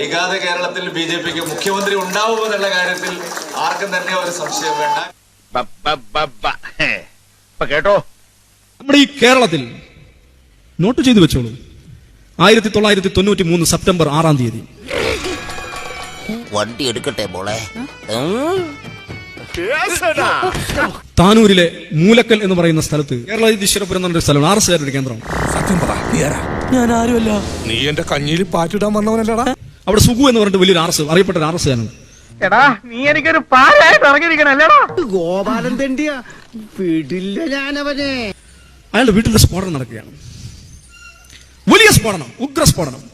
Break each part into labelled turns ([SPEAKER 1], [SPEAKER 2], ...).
[SPEAKER 1] വൈകാതെ കേരളത്തിൽ B J പിക്ക് മുഖ്യമന്ത്രി ഉണ്ടാവുമെന്നുള്ള കാര്യത്തിൽ ആർക്കും തന്നെ ഒരു സംശയം വേണ്ട.
[SPEAKER 2] കേട്ടോ?
[SPEAKER 3] നമ്മുടെ ഈ കേരളത്തിൽ നോട്ട് ചെയ്തു വെച്ചോളൂ. ആയിരത്തി തൊള്ളായിരത്തി തൊണ്ണൂറ്റി മൂന്ന് സെപ്റ്റംബർ ആറാം തീയതി.
[SPEAKER 4] വണ്ടി എടുക്കട്ടെ മോളെ.
[SPEAKER 3] താനൂരിലെ മൂലക്കൽ എന്ന് പറയുന്ന സ്ഥലത്ത് കേരള ഈശ്വരപുരം എന്നൊരു സ്ഥലമാണ് ആർ എസ് കേന്ദ്രം. ഞാൻ ആരുമല്ല.
[SPEAKER 5] നീ എന്റെ കഞ്ഞിയിൽ പാറ്റിടാൻ വന്നവനല്ലടാ.
[SPEAKER 3] അവിടെ സുഖു എന്ന് പറഞ്ഞിട്ട് വലിയൊരു ആർസ് അറിയപ്പെട്ട ഒരു ആർ എസ് ആണ്
[SPEAKER 2] എടാ നീ എനിക്കൊരു പാലായിട്ട് ഇറങ്ങിയിരിക്കണല്ലേടാ.
[SPEAKER 6] ഗോപാലൻ തെണ്ടിയ. വിടില്ല ഞാനവനെ.
[SPEAKER 3] അയാളുടെ വീട്ടിലെ സ്ഫോടനം നടക്കുകയാണ്. വലിയ സ്ഫോടനം ഉഗ്ര സ്ഫോടനം.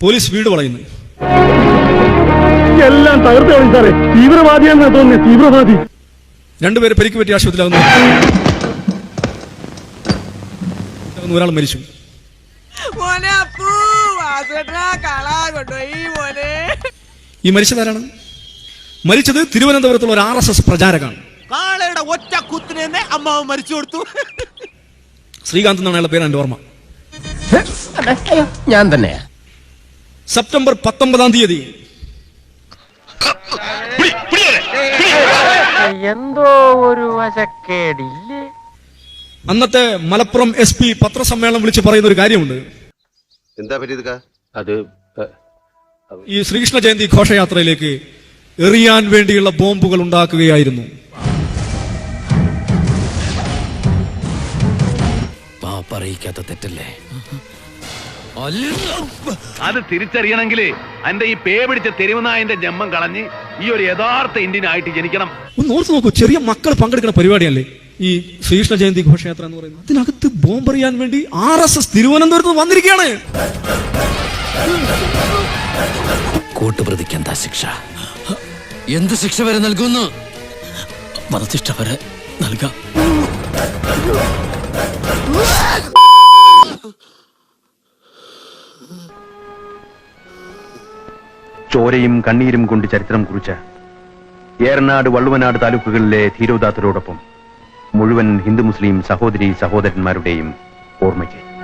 [SPEAKER 3] പോലീസ് വീട് വളയുന്നു.
[SPEAKER 2] എല്ലാം തകർത്തു തീവ്രവാദിയാണെന്ന് സാറേ. തീവ്രവാദിയാണെന്നാ തോന്നുന്നത് തീവ്രവാദി.
[SPEAKER 3] രണ്ടുപേരെ പരിക്ക് പറ്റി ആശുപത്രിയിലാവുന്നു. ഒരാൾ മരിച്ചു. ഈ മരിച്ചതാരാണ് മരിച്ചത് തിരുവനന്തപുരത്തുള്ള ഒരു ആർ എസ് എസ് പ്രചാരകാണ്
[SPEAKER 6] കാളയുടെ ഒറ്റ കുത്തിന് തന്നെ അമ്മാവ് മരിച്ചു കൊടുത്തു.
[SPEAKER 3] ശ്രീകാന്ത് എന്നാണ് അയാളുടെ പേര് എന്റെ ഓർമ്മ.
[SPEAKER 4] ഞാൻ തന്നെ
[SPEAKER 3] സെപ്റ്റംബർ പത്തൊമ്പതാം തീയതി
[SPEAKER 2] എന്തോ ഒരു വശക്കേടില്ലേ?
[SPEAKER 3] അന്നത്തെ മലപ്പുറം എസ് പി പത്രസമ്മേളനം വിളിച്ച് പറയുന്ന ഒരു കാര്യമുണ്ട്.
[SPEAKER 7] എന്താ പറ്റിയത്
[SPEAKER 4] അത്
[SPEAKER 3] ഈ ശ്രീകൃഷ്ണ ജയന്തി ഘോഷയാത്രയിലേക്ക് എറിയാൻ വേണ്ടിയുള്ള ബോംബുകൾ ഉണ്ടാക്കുകയായിരുന്നു.
[SPEAKER 4] പറയിക്കാത്ത തെറ്റല്ലേ?
[SPEAKER 8] അത് തിരിച്ചറിയണമെങ്കിൽ എന്റെ ഈ പേ പിടിച്ച തെരുവുനായന്റെ ജന്മം കളഞ്ഞ് ഈ ഒരു യഥാർത്ഥ ഇന്ത്യൻ ആയിട്ട് ജനിക്കണം.
[SPEAKER 3] ഒന്ന് ഓർത്ത് നോക്കൂ ചെറിയ മക്കൾ പങ്കെടുക്കുന്ന പരിപാടിയല്ലേ ഈ ശ്രീകൃഷ്ണ ജയന്തി ഘോഷയാത്ര എന്ന് പറയുന്നത്? അതിനകത്ത് ബോംബറിയാൻ വേണ്ടി ആർ എസ് എസ് തിരുവനന്തപുരത്ത് വന്നിരിക്കുകയാണ്.
[SPEAKER 4] കൂട്ടുപ്രതിക്ക് എന്താ ശിക്ഷ? എന്ത് ശിക്ഷ വരെ നൽകുന്നു? വധശിക്ഷ വരെ നൽകാം.
[SPEAKER 8] ചോരയും കണ്ണീരും കൊണ്ട് ചരിത്രം കുറിച്ച ഏറനാട് വള്ളുവനാട് താലൂക്കുകളിലെ ധീരോദാത്തരോടൊപ്പം മുഴുവൻ ഹിന്ദു മുസ്ലിം സഹോദരി സഹോദരന്മാരുടെയും ഓർമ്മയ്ക്ക്.